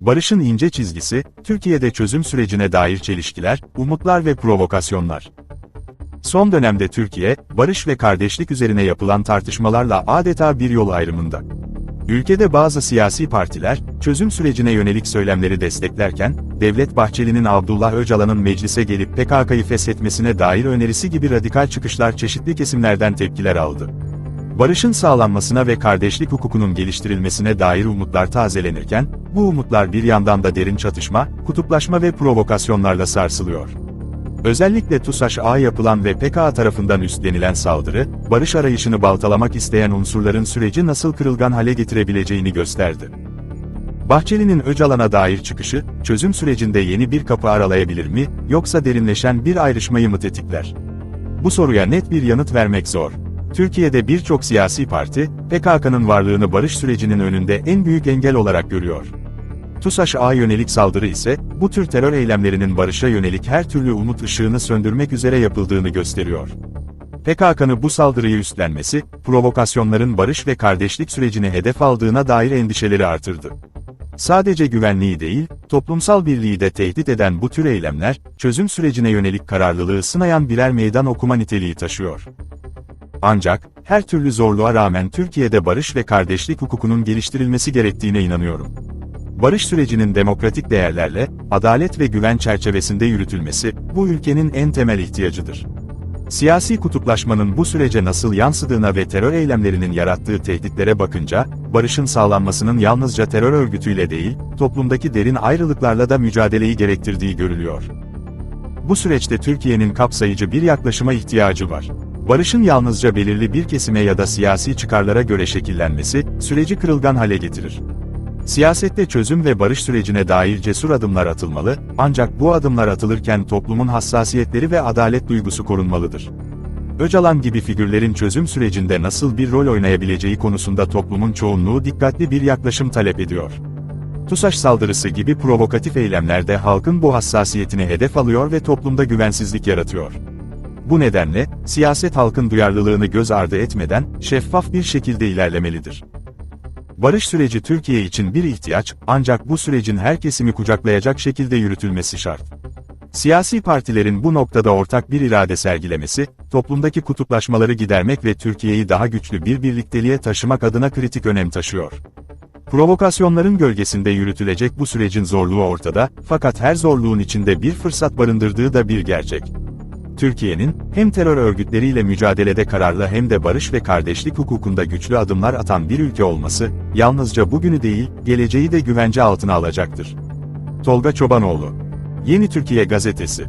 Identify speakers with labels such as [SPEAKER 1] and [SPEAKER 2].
[SPEAKER 1] Barış'ın ince çizgisi, Türkiye'de çözüm sürecine dair çelişkiler, umutlar ve provokasyonlar. Son dönemde Türkiye, barış ve kardeşlik üzerine yapılan tartışmalarla adeta bir yol ayrımında. Ülkede bazı siyasi partiler, çözüm sürecine yönelik söylemleri desteklerken, Devlet Bahçeli'nin Abdullah Öcalan'ın meclise gelip PKK'yı feshetmesine dair önerisi gibi radikal çıkışlar çeşitli kesimlerden tepkiler aldı. Barışın sağlanmasına ve kardeşlik hukukunun geliştirilmesine dair umutlar tazelenirken, bu umutlar bir yandan da derin çatışma, kutuplaşma ve provokasyonlarla sarsılıyor. Özellikle TUSAŞ A yapılan ve PKK tarafından üstlenilen saldırı, barış arayışını baltalamak isteyen unsurların süreci nasıl kırılgan hale getirebileceğini gösterdi. Bahçeli'nin Öcalan'a dair çıkışı, çözüm sürecinde yeni bir kapı aralayabilir mi, yoksa derinleşen bir ayrışmayı mı tetikler? Bu soruya net bir yanıt vermek zor. Türkiye'de birçok siyasi parti, PKK'nın varlığını barış sürecinin önünde en büyük engel olarak görüyor. TUSAŞ A yönelik saldırı ise, bu tür terör eylemlerinin barışa yönelik her türlü umut ışığını söndürmek üzere yapıldığını gösteriyor. PKK'nın bu saldırıyı üstlenmesi, provokasyonların barış ve kardeşlik sürecini hedef aldığına dair endişeleri artırdı. Sadece güvenliği değil, toplumsal birliği de tehdit eden bu tür eylemler, çözüm sürecine yönelik kararlılığı sınayan birer meydan okuma niteliği taşıyor. Ancak, her türlü zorluğa rağmen Türkiye'de barış ve kardeşlik hukukunun geliştirilmesi gerektiğine inanıyorum. Barış sürecinin demokratik değerlerle, adalet ve güven çerçevesinde yürütülmesi, bu ülkenin en temel ihtiyacıdır. Siyasi kutuplaşmanın bu sürece nasıl yansıdığına ve terör eylemlerinin yarattığı tehditlere bakınca, barışın sağlanmasının yalnızca terör örgütüyle değil, toplumdaki derin ayrılıklarla da mücadeleyi gerektirdiği görülüyor. Bu süreçte Türkiye'nin kapsayıcı bir yaklaşıma ihtiyacı var. Barışın yalnızca belirli bir kesime ya da siyasi çıkarlara göre şekillenmesi, süreci kırılgan hale getirir. Siyasette çözüm ve barış sürecine dair cesur adımlar atılmalı, ancak bu adımlar atılırken toplumun hassasiyetleri ve adalet duygusu korunmalıdır. Öcalan gibi figürlerin çözüm sürecinde nasıl bir rol oynayabileceği konusunda toplumun çoğunluğu dikkatli bir yaklaşım talep ediyor. TUSAŞ saldırısı gibi provokatif eylemlerde halkın bu hassasiyetini hedef alıyor ve toplumda güvensizlik yaratıyor. Bu nedenle, siyaset halkın duyarlılığını göz ardı etmeden, şeffaf bir şekilde ilerlemelidir. Barış süreci Türkiye için bir ihtiyaç, ancak bu sürecin her kesimi kucaklayacak şekilde yürütülmesi şart. Siyasi partilerin bu noktada ortak bir irade sergilemesi, toplumdaki kutuplaşmaları gidermek ve Türkiye'yi daha güçlü bir birlikteliğe taşımak adına kritik önem taşıyor. Provokasyonların gölgesinde yürütülecek bu sürecin zorluğu ortada, fakat her zorluğun içinde bir fırsat barındırdığı da bir gerçek. Türkiye'nin, hem terör örgütleriyle mücadelede kararlı hem de barış ve kardeşlik hukukunda güçlü adımlar atan bir ülke olması, yalnızca bugünü değil, geleceği de güvence altına alacaktır. Tolga Çobanoğlu Yeni Türkiye Gazetesi